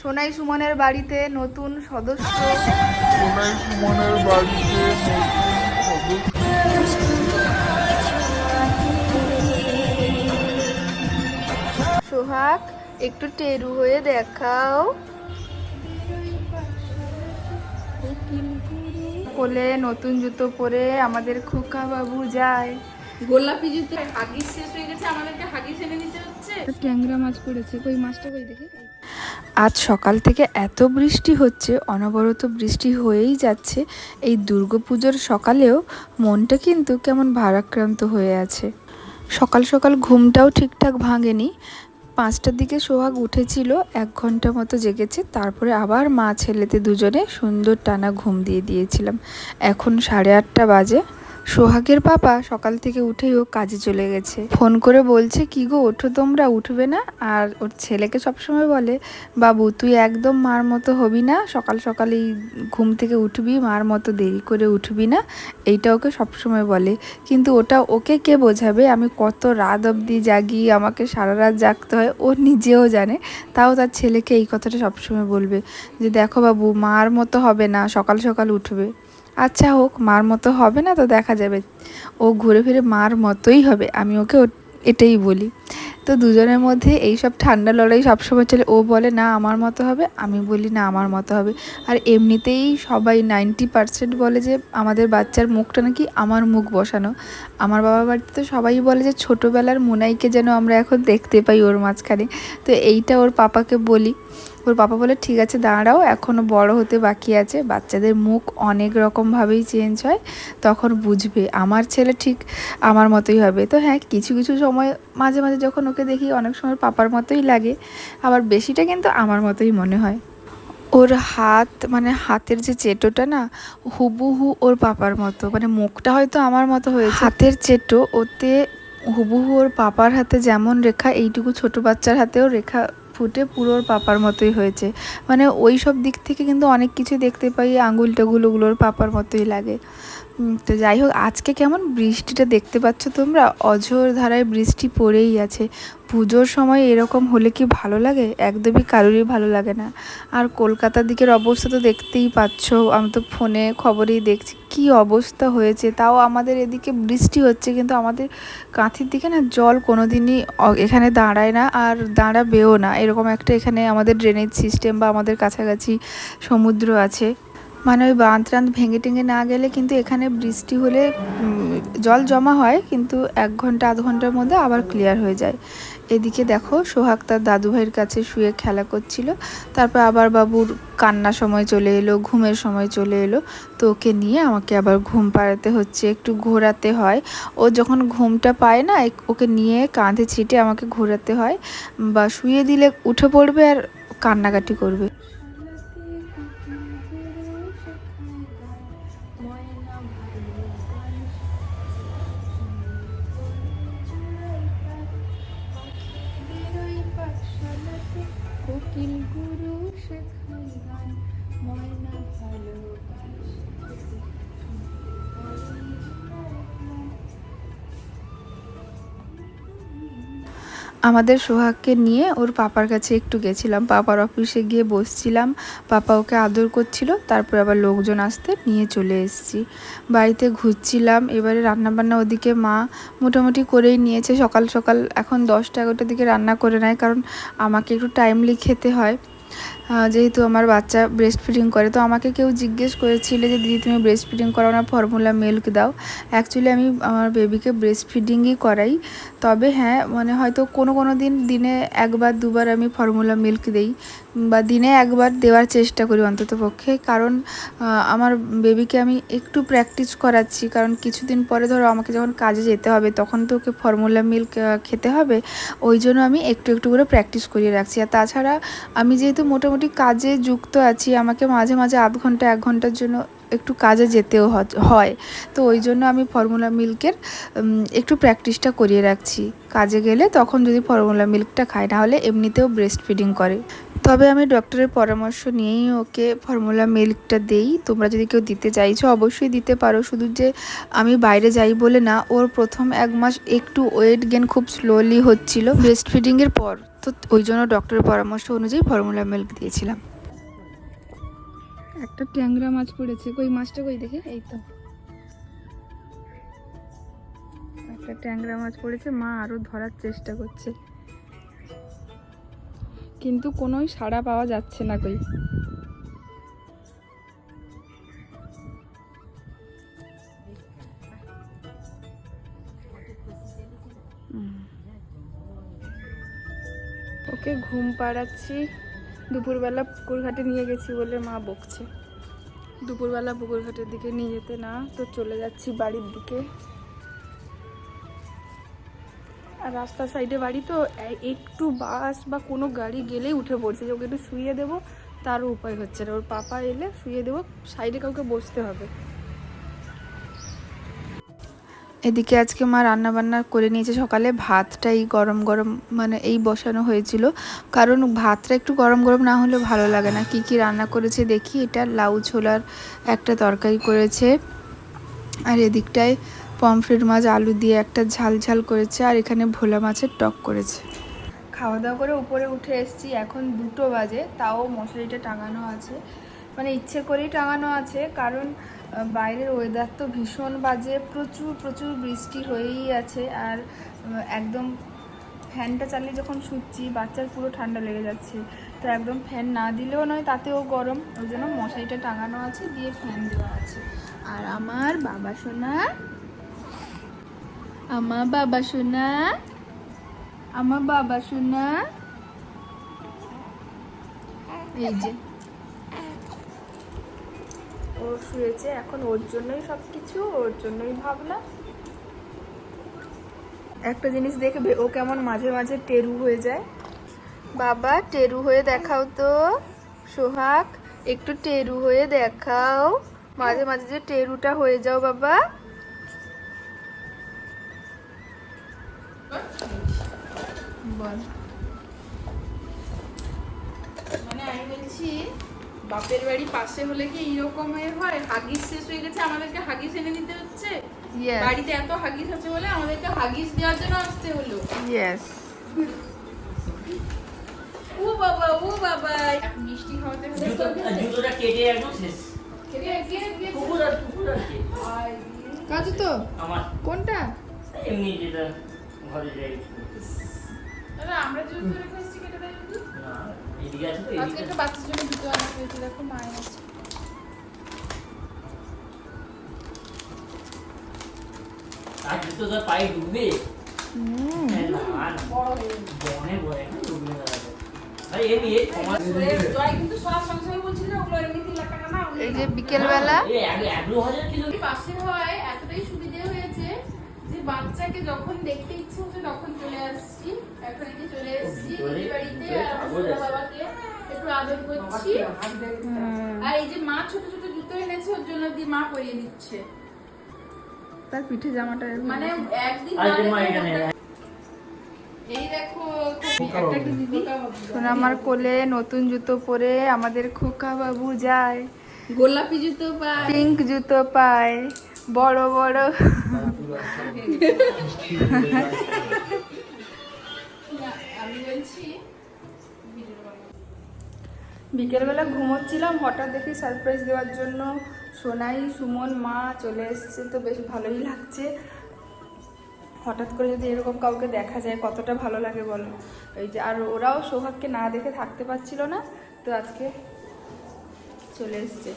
সোনাই সুমনের বাড়িতে নতুন সদস্য। সোনাই সুমনের বাড়িতে নতুন সদস্য। সোহাগ একটু টেরু হয়ে দেখাও। কোলে নতুন জুতো পরে আমাদের খুকা বাবু যায়। গোলাপি জুতো হাগিস শেষ হয়ে গেছে আমাদেরকে হাগিস এনে দিতে হচ্ছে। ট্যাংরা মাছ পড়েছে কই মাছটা কই দেখি? আজ সকাল থেকে এত বৃষ্টি হচ্ছে, অনবরত বৃষ্টি হয়েই যাচ্ছে। এই দুর্গাপুজোর সকালেও মনটা কিন্তু কেমন ভারাক্রান্ত হয়ে আছে। সকাল সকাল ঘুমটাও ঠিকঠাক ভাঙেনি। পাঁচটার দিকে সোহাগ উঠেছিল, এক ঘণ্টা মতো জেগেছে, তারপরে আবার মা ছেলেতে দুজনে সুন্দর টানা ঘুম দিয়ে দিয়েছিলাম। এখন সাড়ে আটটা বাজে। সোহাগের পাপা সকাল থেকে উঠেই ও কাজে চলে গেছে। ফোন করে বলছে, কি গো, ওঠো তোমরা, উঠবে না? আর ওর ছেলেকে সবসময় বলে, বাবু, তুই একদম মার মতো হবি না, সকাল সকালেই ঘুম থেকে উঠবি, মার মতো দেরি করে উঠবি না। এইটা ওকে সবসময় বলে। কিন্তু ওটা ওকে কে বোঝাবে? আমি কত রাত অবধি জাগি, আমাকে সারা রাত জাগতে হয়, ও নিজেও জানে। তাও তার ছেলেকে এই কথাটা সবসময় বলবে যে, দেখো বাবু, মার মতো হবে না, সকাল সকাল উঠবে। আচ্ছা হোক, মার মতো হবে না তো, দেখা যাবে। ও ঘুরে ফিরে মার মতোই হবে, আমি ওকে এটাই বলি। তো দুজনের মধ্যে এই সব ঠান্ডা লড়াই সবসময় চলে, ও বলে, না, আমার মতো হবে। আমি বলি, না, আমার মতো হবে। আর এমনিতেই সবাই নাইনটি পার্সেন্ট বলে যে, আমাদের বাচ্চার মুখটা নাকি আমার মুখ বসানো। আমার বাবা বাড়িতে তো সবাই বলে যে, ছোটোবেলার মুনাইকে যেন আমরা এখন দেখতে পাই ওর মাঝখানে। তো এইটা ওর পাপাকে বলি। ওর পাপা বলে, ঠিক আছে, দাঁড়াও এখনও বড় হতে বাকি আছে। বাচ্চাদের মুখ অনেক রকমভাবেই চেঞ্জ হয়, তখন বুঝবে, আমার ছেলে ঠিক আমার মতোই হবে। তো হ্যাঁ কিছু কিছু সময় মাঝে মাঝে যখন ওকে দেখি, অনেক সময় পাপার মতোই লাগে, আবার বেশিটা কিন্তু আমার মতোই মনে হয়। ওর হাত মানে হাতের যে চেটোটা না, হুবুহু ওর পাপার মতো মানে মুখটা হয়তো আমার মতো হয়েছে। হাতের চেটো, ওতে হুবহু ওর পাপার হাতে যেমন রেখা, এইটুকু ছোট বাচ্চার হাতেও রেখা ফুটে পুরো পাপার মতোই হয়েছে। মানে ওই সব দিক থেকে কিন্তু অনেক কিছু দেখতে পাই আঙুল টাগুল ওগুলো পাপার মতোই লাগে। তো যাই হোক, আজকে কেমন বৃষ্টিটা দেখতে পাচ্ছ তোমরা? অঝোর ধারায় বৃষ্টি পড়েই আছে। পুজোর সময় এরকম হলে কি ভালো লাগে? একদমই কারোরই ভালো লাগে না। আর কলকাতার দিকের অবস্থা তো দেখতেই পাচ্ছ। আমি তো ফোনে খবরেই দেখছি কি অবস্থা হয়েছে। তাও আমাদের এদিকে বৃষ্টি হচ্ছে, কিন্তু আমাদের কাঁথির দিকে না জল কোনো দিনই এখানে দাঁড়ায় না আর দাঁড়াবেও না। এরকম একটা এখানে আমাদের ড্রেনেজ সিস্টেম বা আমাদের কাছাকাছি সমুদ্র আছে। মানে ওই বাঁধ টাঁধ ভেঙে টেঙে না গেলে কিন্তু এখানে বৃষ্টি হলে জল জমা হয়, কিন্তু এক ঘণ্টা, আধ ঘণ্টার মধ্যে আবার ক্লিয়ার হয়ে যায়। এদিকে দেখো, সোহাগ তার দাদু ভাইয়ের কাছে শুয়ে খেলা করছিল। তারপর আবার বাবুর কান্না সময় চলে এলো, ঘুমের সময় চলে এলো। তো ওকে নিয়ে আমাকে আবার ঘুম পাড়াতে হচ্ছে, একটু ঘোরাতে হয়। ও যখন ঘুমটা পায় না ওকে নিয়ে কাঁধে ছিটে আমাকে ঘোরাতে হয়। বা শুয়ে দিলে উঠে পড়বে আর কান্নাকাটি করবে। আমাদের সোহাগকে নিয়ে ওর পাপার কাছে একটু গেছিলাম। পাপার অফিসে গিয়ে বসছিলাম। পাপা ওকে আদর করছিল, তারপর আবার লোকজন আসতে নিয়ে চলে এসেছি। বাড়িতে ঘুরছিলাম, এবারে রান্নাবান্না ওদিকে মা মোটামুটি করেই নিয়েছে। সকাল সকাল এখন দশটা এগারোটার দিকে রান্না করে নেয়, কারণ আমাকে একটু টাইমলি খেতে হয়। যেহেতু আমার বাচ্চা ব্রেস্ট ফিডিং করে, তো আমাকে কেউ জিজ্ঞেস করেছিল যে, দিদি, তুমি ব্রেস্ট ফিডিং করাও না? ফর্মুলা মিল্ক দাও। অ্যাকচুয়ালি আমি আমার বেবিকে ব্রেস্ট ফিডিংই করাই। তবে হ্যাঁ মানে হয়তো কোনো কোনো দিন, দিনে একবার, দুবার আমি ফর্মুলা মিল্ক দেই। বা দিনে একবার দেওয়ার চেষ্টা করি অন্তত পক্ষে। কারণ আমার বেবিকে আমি একটু প্র্যাকটিস করাচ্ছি। কারণ কিছুদিন পরে ধরো আমাকে যখন কাজে যেতে হবে, তখন তো ওকে ফর্মুলা মিল্ক খেতে হবে। ওই জন্য আমি একটু একটু করে প্র্যাকটিস করিয়ে রাখছি। আর তাছাড়া আমি যেহেতু মোটামুটি কাজে যুক্ত আছি, আমাকে মাঝে মাঝে আধ ঘণ্টা, এক ঘণ্টার জন্য একটু কাজে যেতেও হয়। তো ওই জন্য আমি ফর্মুলা মিল্কের একটু প্র্যাকটিসটা করিয়ে রাখছি। কাজে গেলে তখন যদি ফর্মুলা মিল্কটা খায় না হলে এমনিতেও ব্রেস্ট ফিডিং করে। তবে আমি ডক্টরের পরামর্শ নিয়েই ওকে ফর্মুলা মিল্কটা দেই। তোমরা যদি কেউ দিতে চাইছো, অবশ্যই দিতে পারো। শুধু যে আমি বাইরে যাই বলে না, ওর প্রথম এক মাস একটু ওয়েট গেন খুব স্লোলি হচ্ছিল ব্রেস্ট ফিডিংয়ের পর। তো ওই জন্য ডক্টরের পরামর্শ অনুযায়ী ফর্মুলা মিল্ক দিয়েছিলাম। একটা ট্যাংরা মাছ পড়েছে। কই, মাছটা কই দেখে? এই তো। একটা ট্যাংরা মাছ পড়েছে। মা আরও ধরার চেষ্টা করছে। কিন্তু কোনোই সাড়া পাওয়া যাচ্ছে না কই। ওকে ঘুম পাড়াচ্ছি। দুপুরবেলা পুকুর ঘাটে নিয়ে গেছি বলে মা বকছে। দুপুরবেলা পুকুর ঘাটের দিকে নিয়ে যেতে না, তো চলে যাচ্ছি বাড়ির দিকে। আর রাস্তার সাইডে বাড়ি তো একটু বাস বা কোনো গাড়ি গেলেই উঠে পড়ছে যে ওকে একটু শুয়ে দেবো, তারও উপায় হচ্ছে না। ওর পাপা এলে শুয়ে দেবো, সাইডে কাউকে বসতে হবে। এদিকে আজকে মা রান্না বান্না করে নিয়েছে সকালে। ভাতটাই গরম গরম মানে এই বসানো হয়েছিল। কারণ ভাতটা একটু গরম গরম না হলে ভালো লাগে না। কি কি রান্না করেছে দেখি। এটা লাউ ছোলার একটা তরকারি করেছে। আর এদিকটায় পমফ্রেট মাছ, আলু দিয়ে একটা ঝাল ঝাল করেছে আর এখানে ভোলা মাছের টক করেছে। খাওয়া দাওয়া করে উপরে উঠে এসেছি, এখন দুটো বাজে, তাও মশারিটা টাঙানো আছে। মানে ইচ্ছে করেই টাঙানো আছে, কারণ বাইরের ওয়েদার তো ভীষণ বাজে, প্রচুর প্রচুর বৃষ্টি হয়েই আছে আর একদম ফ্যানটা চালিয়ে যখন শুচ্ছি, বাচ্চার পুরো ঠান্ডা লেগে যাচ্ছে। তো একদম ফ্যান না দিলেও নয়, তাতেও গরম, ওই জন্য মশারিটা টাঙানো আছে, দিয়ে ফ্যান দেওয়া আছে। আর আমার বাবা সোনা আমার বাবা সোনা আমার বাবা সোনা এই যে ও শুয়েছে এখন ওর জন্যই সব কিছু ওর জন্যই ভাবনা। একটা জিনিস দেখবে ও কেমন মাঝে মাঝে টেরু হয়ে যায়। বাবা টেরু হয়ে দেখাও তো। সোহাগ একটু টেরু হয়ে দেখাও। মাঝে মাঝে যে টেরুটা হয়ে যাও বাবা। বল। মানে আমি বলছি বাপের বাড়ি পাশে হলে কি এইরকমের হয়? হাগিস শেষ হয়ে গেছে আমাদেরকে হাগিস এনে দিতে হচ্ছে? বাড়িতে এত হাগিস আছে বলে আমাদেরকে হাগিস দেওয়ার জন্য আসতে হলো। ইয়েস ও বাবা ও বাবা মিষ্টি খাওয়াতে হলে। জুতো জুতোটা কেটে একদম শেষ। কে কে কে কুকুর আর কুকুর আর কে? কাজু তো? আমার। কোনটা? এমনি যেটা। ঘরে যাই আমরা জুতো করে কেটে দেয় না এদিকে আছে তো আজকে একটা বাচ্চার জন্য জুতো আনা হয়েছে দেখো মায়ের আছে। আর জুতো তো পায়ে ঢুকবে হ্যাঁ, বনে বনে ঢুকবে এই যে বিকেলবেলা এতটাই সুবিধে হয়েছে যে বাচ্চাকে যখন দেখতে তখন চলে আসছি এখন চলে এসেছি বাড়িতে আর। বাবাকে একটু আদর করছি। আর এই যে মা ছোট ছোট জুতো এনেছে ওর জন্য দিয়ে মা পরিয়ে দিচ্ছে। তার পিঠে জামাটা মানে একদিন এই দেখো আমার কোলে নতুন জুতো পরে আমাদের খোকা বাবু যায়। গোলাপি জুতো পায়। পিঙ্ক জুতো পায়। বড় বড়। বিকেলবেলা ঘুমোচ্ছিলাম, হঠাৎ দেখি সারপ্রাইজ দেওয়ার জন্য সোনাই, সুমন, মা চলে এসছে, তো বেশ ভালোই লাগছে। হঠাৎ করে যদি এরকম কাউকে দেখা যায়, কতটা ভালো লাগে বলো? এই যে, আর ওরাও সৌভাগ্যকে না দেখে থাকতে পারছিল না, তো আজকে চলে এসছে।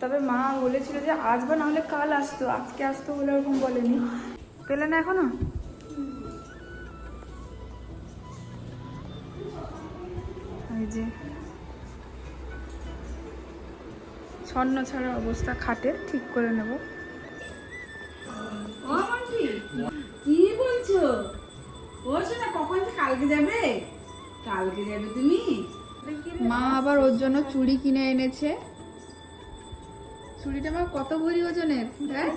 তবে মা বলেছিল যে আজ বা নাহলে কাল আসতো আজকে আসতো বলে ওরকম বলেনি। পেলে না এখনও? এই যে। ছন্ন ছাড়া অবস্থা খাটে ঠিক করে নেব। কি বলছো? ও সেটা কখন কালকে যাবে? কালকে যাবে তুমি? মা আবার ওর জন্য চুড়ি কিনে এনেছে। চুড়িটা আমার কত ভরি ওজনের? হ্যাঁ?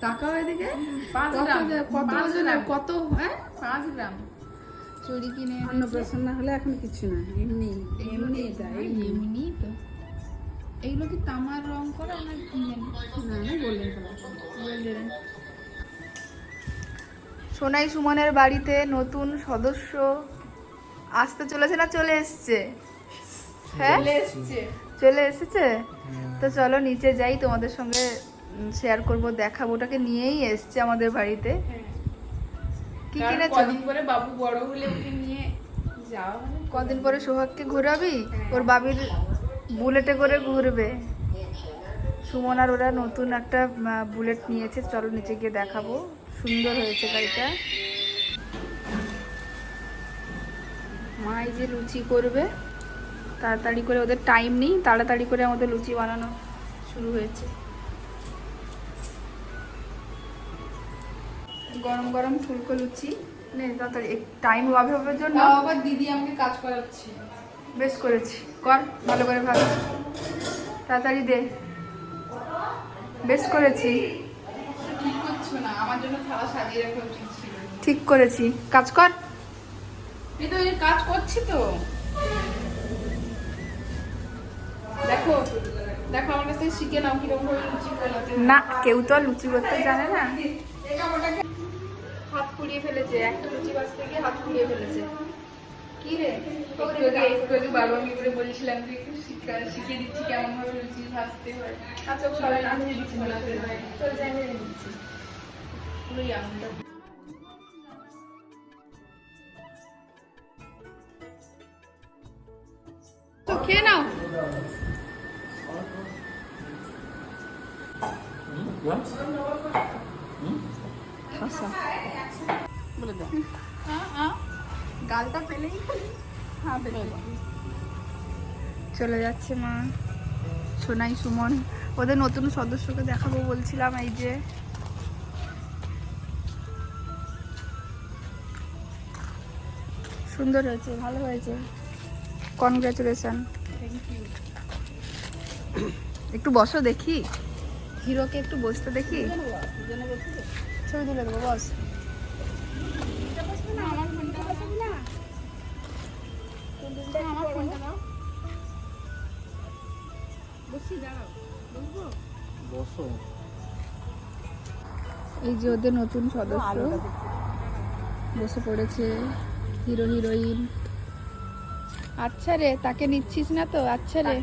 তাকাও এদিকে। পাঁচ কত গ্রাম, কত ওজনের? কত? হ্যাঁ? পাঁচ গ্রাম। চুড়ি কিনে অন্নপ্রাশন না হলে এখন কিছু না এমনি। এমনি এমনি এমনি তো। এগুলো কি তামার রং করা না না গোল্ডেন সোনাই সুমনের বাড়িতে নতুন সদস্য আসতে চলেছে না চলে এসছে? হ্যাঁ? চলে এসছে। চলে এসেছে? তো চলো নিচে যাই তোমাদের সঙ্গে শেয়ার করব দেখাবো। ওটাকে নিয়েই এসছে আমাদের বাড়িতে। কি কিনেছো? কদিন পরে বাবু বড় হলে ওকে নিয়ে হবে। কদিন পরে সোহাগকে ঘোরাবি? ওর বাবির বুলেটে করে ঘুরবে। সুমন আর ওরা নতুন একটা বুলেট নিয়েছে। চলো নিচে গিয়ে দেখাবো। সুন্দর হয়েছে গাড়িটা। মা এই যে লুচি করবে। তাড়াতাড়ি করে ওদের টাইম নেই তাড়াতাড়ি করে আমাদের লুচি বানানো শুরু হয়েছে। গরম গরম ফুলকো লুচি। নে তাড়াতাড়ি টাইম অভাবের জন্য। আবার দিদি আমাকে কাজ করাচ্ছে। বেশ করেছি কর ভালো করে ভালো তাড়াতাড়ি দে। বেশ করেছি। ঠিক করছ না আমার জন্য থালা সাজিয়ে রাখা উচিত ছিল। ঠিক করেছি। কাজ কর। এই তো কাজ করছি তো। দেখো দেখো আমার কাছ শিখে নাও কীরকম ভাবে লুচি বানাতে না কেউ তো লুচি করতে জানে না। হাত পুড়িয়ে ফেলেছে একটা লুচি বাজতে গিয়ে হাত পুড়িয়ে ফেলেছে। কি রে? একটু একটু বাবাকে করে বলছিলাম যে একটু শিখা শিখিয়ে দিচ্ছি কেমন ভাবে লুচি ভাজতে হয়। আচ্ছা সবাই আমি দিচ্ছি হয় চল যাই আমি দিচ্ছি পুরোই আনন্দ। খেয়ে নাও। বলে দাও গালটা পেলেই হ্যাঁ চলে যাচ্ছে মা। সোনাই সুমন ওদের নতুন সদস্যকে দেখাবো বলছিলাম এই যে। সুন্দর হয়েছে ভালো হয়েছে। কনগ্রাচুলেশন একটু বসো দেখি। হিরোকে একটু বসতে দেখি। ছবি তুলে দেবো বস। আমার ফোনটা দাও বসো। এই যে ওদের নতুন সদস্য। বসে পড়েছে হিরো হিরোইন। আচ্ছা রে তাকে নিচ্ছিস না তো? আচ্ছা রে।